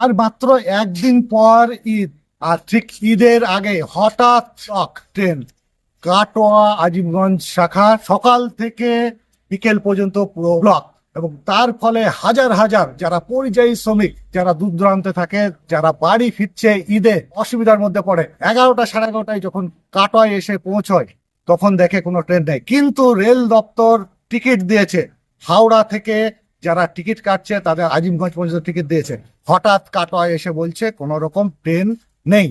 আর মাত্র একদিন পর ঈদ। আর ঠিক ঈদের আগে হঠাৎ শক ট্রেন, কাটোয়া, আজিমগঞ্জ শাখা সকাল থেকে বিকেল পর্যন্ত পুরো ব্লক। এবং তার ফলে হাজার হাজার যারা পরিযায়ী শ্রমিক, যারা দূর দূরান্তে থাকে, যারা বাড়ি ফিরছে ঈদে, অসুবিধার মধ্যে পড়ে। এগারোটা সাড়ে এগারোটায় যখন কাটোয়ায় এসে পৌঁছয়, তখন দেখে কোনো ট্রেন নেই। কিন্তু রেল দপ্তর টিকিট দিয়েছে। হাওড়া থেকে যারা টিকিট কাটছে তাদের আজিমগঞ্জ পর্যন্ত টিকিট দিয়েছে। হঠাৎ কাটোয়ায় এসে বলছে, কোনো রকম ট্রেন নেই।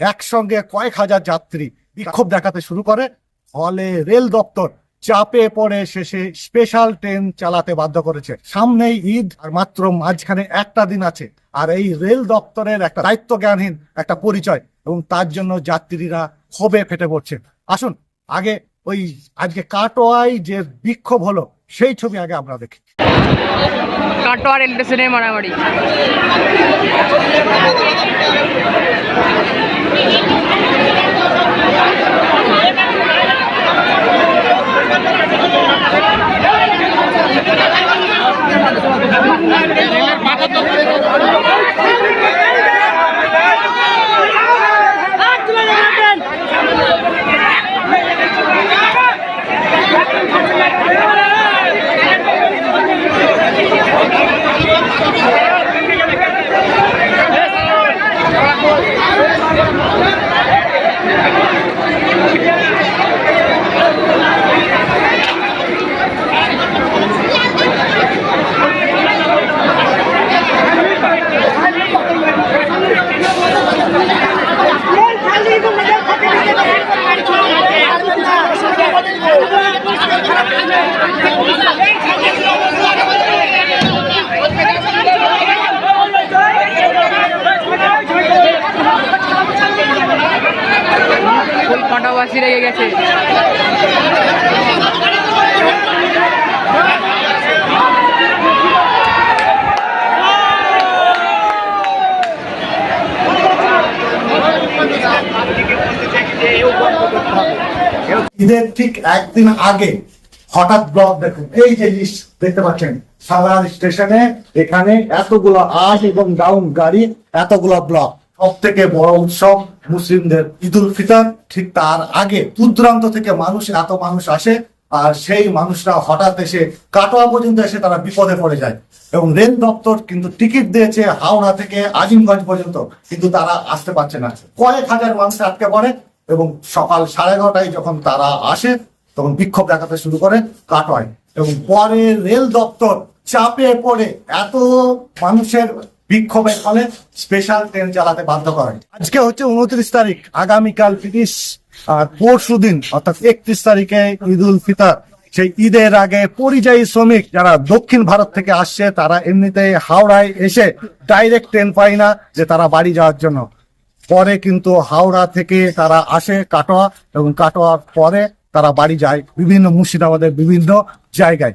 একসঙ্গে কয়েক হাজার যাত্রী বিক্ষোভ দেখাতে শুরু করে। ফলে রেল দপ্তর চাপে পড়ে শেষে স্পেশাল ট্রেন চালাতে বাধ্য করেছে। সামনেই ঈদ, আর মাত্র মাঝখানে একটা দিন আছে। আর এই রেল দপ্তরের একটা দায়িত্ব জ্ঞানহীন একটা পরিচয়, এবং তার জন্য যাত্রীরা ক্ষোভে ফেটে পড়ছে। আসুন, আগে ওই আজকে কাটোয়ায় যে বিক্ষোভ হলো, সেই ছবি আগে আমরা দেখি। কাটোয়া রেল স্টেশনে মারামারি। কাটাবাসী রেগে গেছে। ঈদের ঠিক একদিন আগে হঠাৎ ব্লক দেখুন। এই যে দেখতে পাচ্ছেন সালার স্টেশনে এখানে এতগুলো আপ এবং ডাউন গাড়ি, এতগুলো ব্লক সব থেকে বড় উৎসব মুসলিমদের ঈদ উল ফিতর। ঠিক তার আগে দূর দূরান্ত থেকে মানুষ, এত মানুষ আসে আর সেই মানুষরা হঠাৎ এসে কাটোয়া পর্যন্ত এসে তারা বিপদে পড়ে যায়। এবং রেল দপ্তর কিন্তু টিকিট দিয়েছে হাওড়া থেকে আজিমগঞ্জ পর্যন্ত, কিন্তু তারা আসতে পারছে না। কয়েক হাজার মানুষ আটকে পড়ে এবং সকাল সাড়ে নটায় যখন তারা আসে, তখন বিক্ষোভ দেখাতে শুরু করে কাটোয়ায়। এবং পরে রেল দপ্তর চাপে পড়ে এত মানুষের বিক্ষোভের ফলে স্পেশাল ট্রেন চালাতে বাধ্য করে আজকে হচ্ছে উনত্রিশ তারিখ, আগামীকাল তিরিশ আর পরশু দিন, অর্থাৎ একত্রিশ তারিখে ঈদ উল ফিতর। সেই ঈদের আগে পরিযায়ী শ্রমিক যারা দক্ষিণ ভারত থেকে আসছে, তারা এমনিতে হাওড়ায় এসে ডাইরেক্ট ট্রেন পায় না যে তারা বাড়ি যাওয়ার জন্য। পরে কিন্তু হাওড়া থেকে তারা আসে কাটোয়া এবং কাটোয়ার পরে তারা বাড়ি যায় বিভিন্ন মুর্শিদাবাদের বিভিন্ন জায়গায়।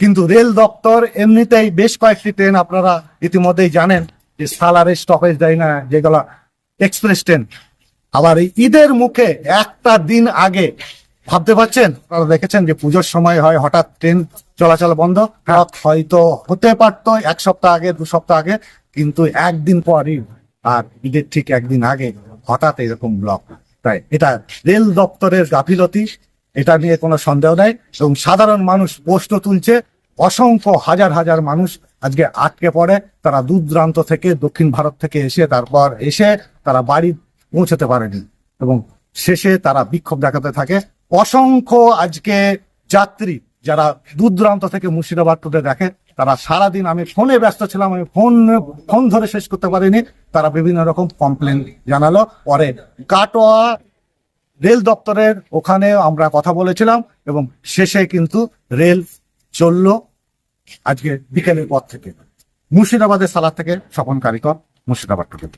কিন্তু রেল দপ্তর এমনিতেই বেশ কয়েকটি ট্রেন আপনারা ইতিমধ্যেই জানেন যে সালারে স্টপেজ দেয় না, যেগুলো এক্সপ্রেস ট্রেন। আবার এই ঈদের মুখে একটা দিন আগে, ভাবতে পারছেন? আপনারা দেখেছেন যে পুজোর সময় হয় হঠাৎ ট্রেন চলাচল বন্ধ। হয়তো হতে পারতো এক সপ্তাহ আগে, দু সপ্তাহ আগে, কিন্তু একদিন পরই আর ঈদের ঠিক একদিন আগে হঠাৎ এরকম ব্লক তাই এটা রেল দপ্তরের গাফিলতি। এটা নিয়ে কোনো সন্দেহ নাই। এবং সাধারণ মানুষ প্রশ্ন তুলছে, অসংখ্য হাজার হাজার মানুষ আজকে আটকে পড়ে। তারা দূর দূরান্ত থেকে, দক্ষিণ ভারত থেকে এসে, তারপর এসে তারা বাড়ি পৌঁছতে পারেনি। এবং শেষে তারা বিক্ষোভ দেখাতে থাকে। অসংখ্য আজকে যাত্রী যারা দূর দূরান্ত থেকে মুর্শিদাবাদ টুটে দেখে, তারা সারাদিন আমি ফোনে ব্যস্ত ছিলাম, আমি ফোন ফোন ধরে শেষ করতে পারিনি। তারা বিভিন্ন রকম কমপ্লেন জানালো। পরে কাটোয়া রেল দপ্তরের ওখানে আমরা কথা বলেছিলাম এবং শেষে কিন্তু রেল চলল আজকে বিকেলের পর থেকে। মুর্শিদাবাদের সালাদ থেকে স্বপন কারিকর, মুর্শিদাবাদ টুকে